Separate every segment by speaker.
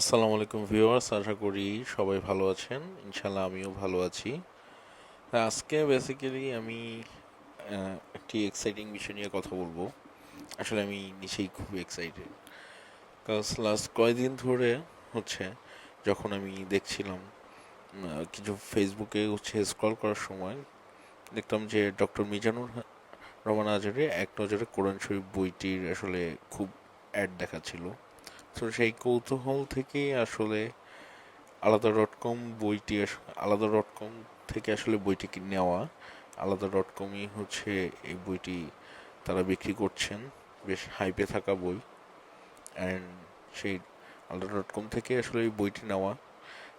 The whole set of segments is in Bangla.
Speaker 1: আসসালামু আলাইকুম ভিউয়ার্স, আশা করি সবাই ভালো আছেন। ইনশাল্লাহ আমিও ভালো আছি। আজকে বেসিক্যালি আমি একটি এক্সাইটিং বিষয় নিয়ে কথা বলব। আসলে আমি নিজেই খুব এক্সাইটেড কাজ লাস্ট কয়েকদিন ধরে হচ্ছে, যখন আমি দেখছিলাম কিছু ফেসবুকে হচ্ছে স্ক্রল করার সময়, দেখতাম যে ডক্টর মিজানুর রহমান আজারে এক নজরে কোরআন শরীফ বইটির আসলে খুব অ্যাড দেখাচ্ছিল। তো সেই কৌতূহল থেকেই আসলে আলাদা ডট কম বইটি আলাদা ডট কম থেকে আসলে বইটি নেওয়া। আলাদা ডট কমই হচ্ছে এই বইটি তারা বিক্রি করছেন। বেশ হাইপে থাকা বই। অ্যান্ড সেই আলাদা ডট কম থেকে আসলে এই বইটি নেওয়া।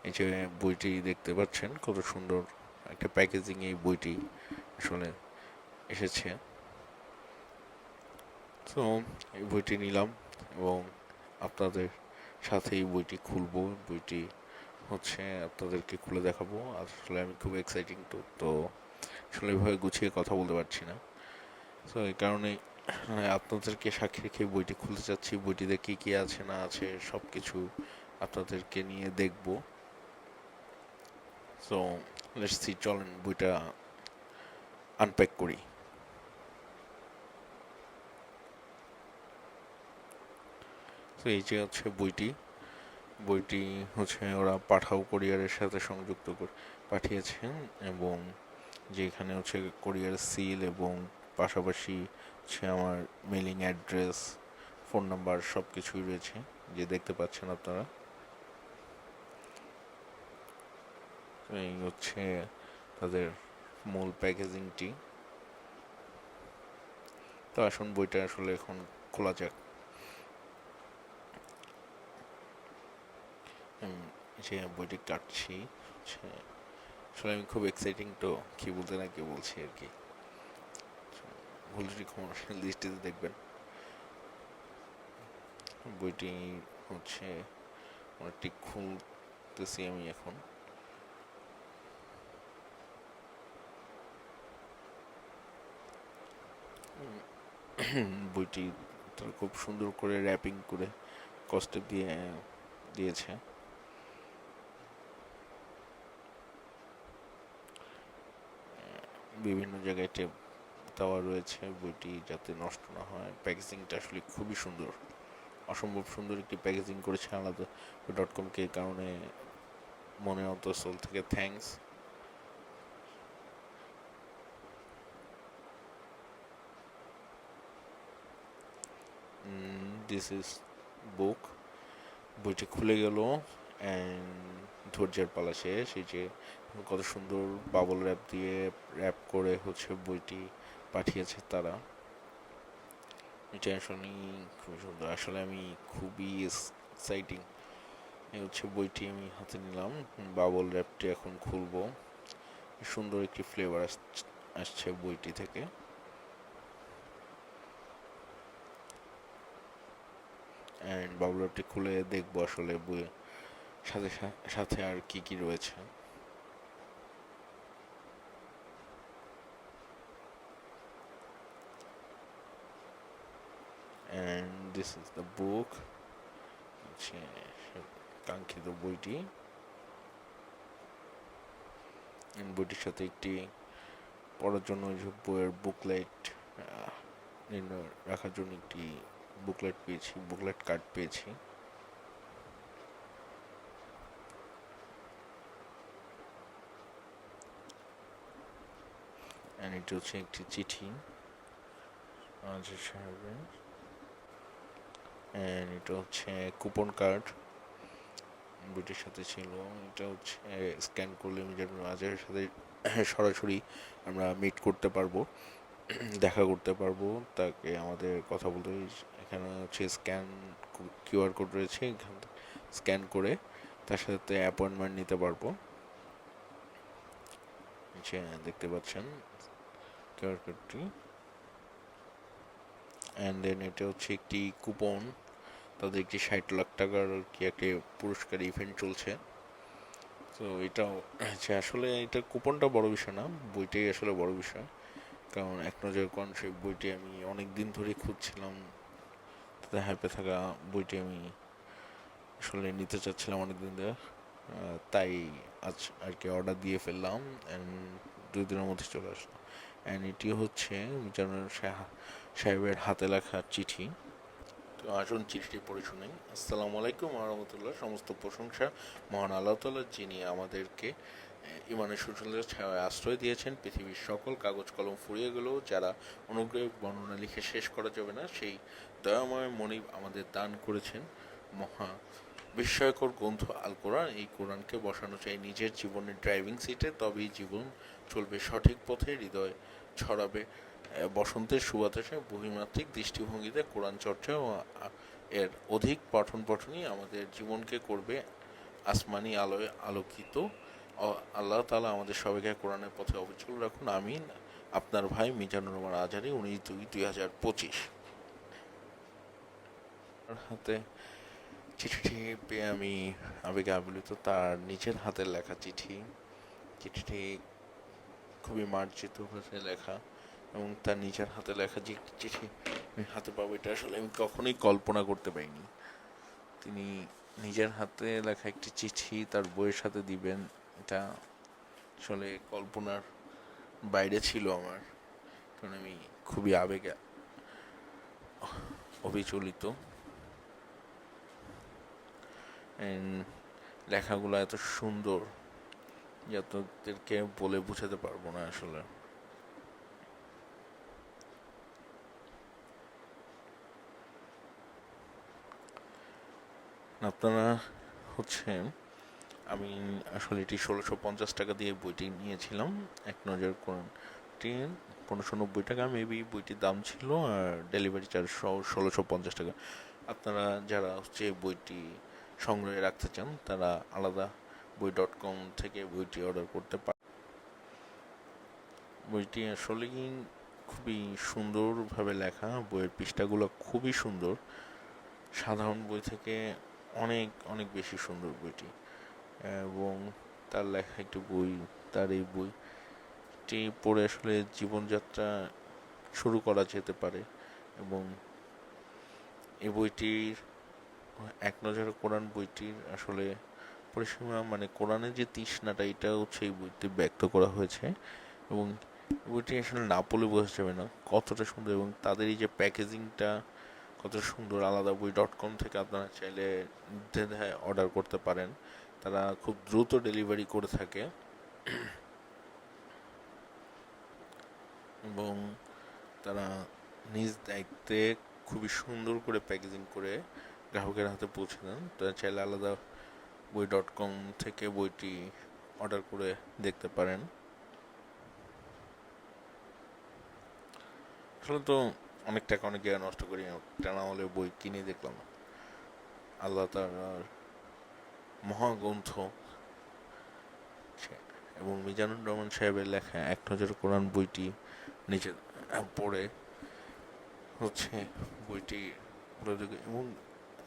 Speaker 1: এই যে বইটি দেখতে পাচ্ছেন, কত সুন্দর একটা প্যাকেজিং এই বইটি আসলে এসেছে। তো এই বইটি নিলাম এবং আপনাদের সাথে এই বইটি খুলবো। বইটি হচ্ছে আপনাদেরকে খুলে দেখাবো। আসলে আমি খুব এক্সাইটিং তো তো আসলে এভাবে গুছিয়ে কথা বলতে পারছি না। তো এই কারণে মানে আপনাদেরকে সাক্ষী রেখে বইটি খুলতে চাচ্ছি। বইটিতে কী কী আছে, না আছে সব কিছু আপনাদেরকে নিয়ে দেখব। সো লেটস সি চলেন বইটা আনপ্যাক করি। তো এই যে হচ্ছে বইটি। বইটি হচ্ছে ওরা পাঠাও কোরিয়ারের সাথে সংযুক্ত পাঠিয়েছেন এবং যেখানে হচ্ছে কোরিয়ার সিল এবং পাশাপাশি হচ্ছে আমার মেলিং অ্যাড্রেস, ফোন নাম্বার সব কিছুই রয়েছে, যে দেখতে পাচ্ছেন আপনারা। এই হচ্ছে তাদের মূল প্যাকেজিংটি। তো আসুন বইটা আসলে এখন খোলা যাক। যে বইটি কাটছি আসলে আমি খুব এক্সাইটিং তো কি বলতে না কি বলছি আর কি। ভুল ত্রুটি ক্ষমা দেখবেন। বইটি হচ্ছে অনেকটি খুলতেছি আমি এখন। বইটি তারা খুব সুন্দর করে র্যাপিং করে কষ্টে দিয়ে দিয়েছে। বিভিন্ন জায়গায় টেপ দেওয়া রয়েছে, বইটি যাতে নষ্ট না হয়। প্যাকেজিংটা আসলে খুবই সুন্দর। অসম্ভব সুন্দর একটি প্যাকেজিং করেছে আলাদা. ডট কমকে কারণে মনে অন্তঃস্থল থেকে থ্যাঙ্কস দিস ইজ বুক বইটি খুলে গেল অ্যান্ড ধৈর্যের পালা শেষ, এই যে কত সুন্দর বাবল র্যাপ দিয়ে র্যাপ করে হচ্ছে বইটি পাঠিয়েছে তারা। এটা আসলে খুবই সুন্দর। আসলে আমি খুবই এক্সাইটিং হচ্ছে বইটি আমি হাতে নিলাম। বাবল র্যাপটি এখন খুলবো। সুন্দর একটি ফ্লেভার আসছে বইটি থেকে। অ্যান্ড বাবল র্যাপটি খুলে দেখব আসলে বই সাথে সাথে আর কি কি রয়েছে? দিস ইজ দ্য বুক কাঙ্ক্ষিত বইটি। And বইটির সাথে একটি পড়ার জন্য বইয়ের বুকলেট রাখার জন্য একটি বুকলেট পেয়েছি বুকলেট কার্ড পেয়েছি। অ্যান্ড এটি হচ্ছে একটি চিঠি আজহার সাহেবের অ্যান্ড এটা হচ্ছে কুপন কার্ড বইটির সাথে ছিল। এটা হচ্ছে স্ক্যান করলে আজহারের সাথে সরাসরি আমরা মিট করতে পারব, দেখা করতে পারব। তাকে আমাদের কথা বলতে এখানে হচ্ছে স্ক্যান কিউআর কোড রয়েছে। এখান স্ক্যান করে তার সাথে অ্যাপয়েন্টমেন্ট নিতে পারব। দেখতে পাচ্ছেন কিউআর অ্যান্ড দেন এটা হচ্ছে একটি কুপন তাদের একটি ষাট লাখ টাকার কি একটি পুরস্কার ইভেন্ট চলছে। তো এটাও হচ্ছে আসলে এটা কুপনটা বড় বিষয় না, বইটাই আসলে বড় বিষয়। কারণ এক নজর কোন সেই বইটি আমি অনেক দিন ধরে খুঁজছিলাম। তাতে হাইপে থাকা বইটি আমি আসলে নিতে চাচ্ছিলাম অনেক দিন ধরে তাই আজ আর কি অর্ডার দিয়ে ফেললাম অ্যান্ড দুই দিনের মধ্যে চলে আসলো। অ্যান্ড এটি হচ্ছে মিজানুর সাহেবের হাতে লেখা চিঠি। তো আসুন চিঠিটি পড়ে শুনি। আসসালামু আলাইকুম রহমতুল্লাহ। সমস্ত প্রশংসা মহান আল্লাহ তাল্লাহ যিনি আমাদেরকে ইমানের সুচলের ছায়ায় আশ্রয় দিয়েছেন। পৃথিবীর সকল কাগজ কলম ফুরিয়ে গেলেও যারা অনুগ্রহ বর্ণনা লিখে শেষ করা যাবে না, সেই দয়াময় মনিব আমাদের দান করেছেন। মহা বিস্ময়কর গ্রন্থ আল কোরআন। এই কোরআনকে বসানো চাই নিজের জীবনের ড্রাইভিং সিটে। তবেই জীবন চলবে সঠিক পথে, হৃদয় ছড়াবে বসন্তের সুবাতাসে বহিমাত্রিক দৃষ্টিভঙ্গিতে কোরআন চর্চা ও এর অধিক পঠন পঠনই আমাদের জীবনকে করবে আসমানি আলোয় আলোকিত। আল্লাহ তালা আমাদের সবাইকে কোরআনের পথে অবিচল রাখুন, আমিন। আপনার ভাই মিজানুর রহমান আজারি উনিশ দুই দুই হাজার পঁচিশ। হাতে চিঠিটি পেয়ে আমি আবেগে আবিলিত, তার নিজের হাতের লেখা চিঠি। চিঠিটি খুবই মার্জিত ভাষায় লেখা এবং তার নিজের হাতে লেখা যে একটি চিঠি আমি হাতে পাবো, এটা আসলে আমি কখনোই কল্পনা করতে পারিনি। তিনি নিজের হাতে লেখা একটি চিঠি তার বইয়ের সাথে দিবেন, এটা আসলে কল্পনার বাইরে ছিল আমার। কারণ আমি খুবই আবেগে অবিচলিত। লেখাগুলো এত সুন্দর। আপনাদেরকে বলে বোঝাতে পারব না আসলে। আপনারা হচ্ছে, আমি আসলে এটি ষোলোশো পঞ্চাশ টাকা দিয়ে বইটি নিয়েছিলাম। এক নজর কোরআনটি পনেরোশো নব্বই টাকা মেবি বইটির দাম ছিল আর ডেলিভারি চার্জ ষোলোশো পঞ্চাশ টাকা। আপনারা যারা হচ্ছে বইটি সংগ্রহে রাখতে চান, তারা আলাদা বই ডট কম থেকে বইটি অর্ডার করতে পারেন বইটি আসলেই খুবই সুন্দরভাবে লেখা। বইয়ের পৃষ্ঠাগুলো খুবই সুন্দর। সাধারণ বই থেকে অনেক অনেক বেশি সুন্দর বইটি। এবং তার লেখা একটি বই, তার এই বইটি পড়ে আসলে জীবনযাত্রা শুরু করা যেতে পারে। এবং এই বইটির, এক নজরে কোরআন বইটির আসলে পরিসীমা মানে কোরআনের যে তৃষ্ণাটা, এটা হচ্ছে এই বইটি ব্যক্ত করা হয়েছে। এবং বইটি আসলে না পড়লে বোঝা যাবে না কতটা সুন্দর এবং তাদের এই যে প্যাকেজিংটা কত সুন্দর, আলাদা বই ডট কম থেকে আপনারা চাইলে নির্দ্বিধায় অর্ডার করতে পারেন। তারা খুব দ্রুত ডেলিভারি করে থাকে। এবং তারা নিজ দায়িত্বে খুবই সুন্দর করে প্যাকেজিং করে গ্রাহকের হাতে পৌঁছে দেন। তারা চাইলে আলাদা বই ডট কম থেকে বইটি অর্ডার করে দেখতে পারেন। আসলে তো অনেক টাকা অনেক জায়গায় নষ্ট করি টানা হলে বই কিনে দেখলাম। আল্লাহ তার মহাগ্রন্থ এবং মিজানুর রহমান সাহেবের লেখা এক নজর কোরআন বইটি নিজে পড়ে হচ্ছে বইটি এবং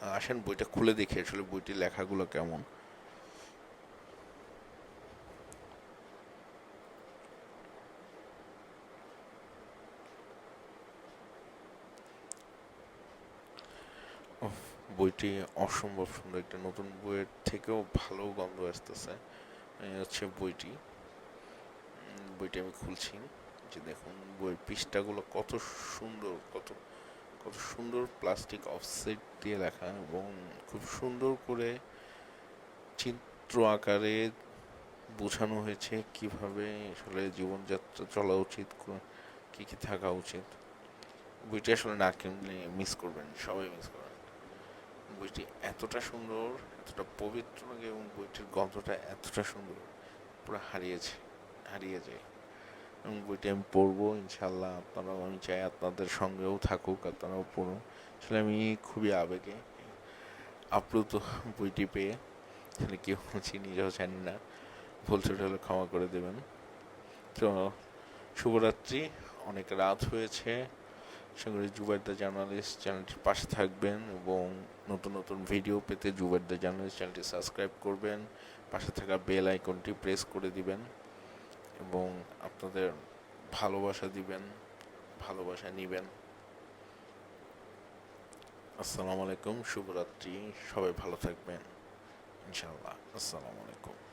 Speaker 1: আসেন, বইটা খুলে দেখি আসলে বইটির লেখাগুলো কেমন। বইটি অসম্ভব সুন্দর। একটা নতুন বইয়ের থেকেও ভালো গন্ধ আসতেছে। হচ্ছে বইটি। বইটি আমি খুলছি। যে দেখুন, বইয়ের পৃষ্ঠাগুলো কত সুন্দর, কত কত সুন্দর প্লাস্টিক অফসেট দিয়ে লেখা এবং খুব সুন্দর করে চিত্র আকারে বোঝানো হয়েছে কীভাবে আসলে জীবনযাত্রা চলা উচিত, কো- কি কি থাকা উচিত। বইটি আসলে না কিনলে মিস করবেন, সবাই মিস করবেন। বইটি এতটা সুন্দর, এতটা পবিত্র এবং বইটির গন্ধটা এতটা সুন্দর, পুরো হারিয়েছে, হারিয়ে যায়। এবং বইটি আমি পড়ব ইনশাল্লাহ আপনারাও, আমি চাই আপনাদের সঙ্গেও থাকুক, আপনারাও পড়ুন আসলে আমি খুবই আবেগে আপ্লুত বইটি পেয়ে, আসলে কি বলছি নিজেও জানি না। ভুল ত্রুটি হলে ক্ষমা করে দেবেন। তো শুভরাত্রি, অনেক রাত হয়েছে। সঙ্গে জুবাইর দ্য জার্নালিস্ট চ্যানেলটির পাশে থাকবেন এবং নতুন নতুন ভিডিও পেতে জুবাইর দ্য জার্নালিস্ট চ্যানেলটি সাবস্ক্রাইব করবেন। পাশে থাকা বেল আইকনটি প্রেস করে দিবেন। এবং আপনাদের ভালোবাসা দিবেন, ভালোবাসা নিবেন। আসসালামু আলাইকুম, শুভরাত্রি। সবাই ভালো থাকবেন। ইনশাআল্লাহ। আসসালামু আলাইকুম।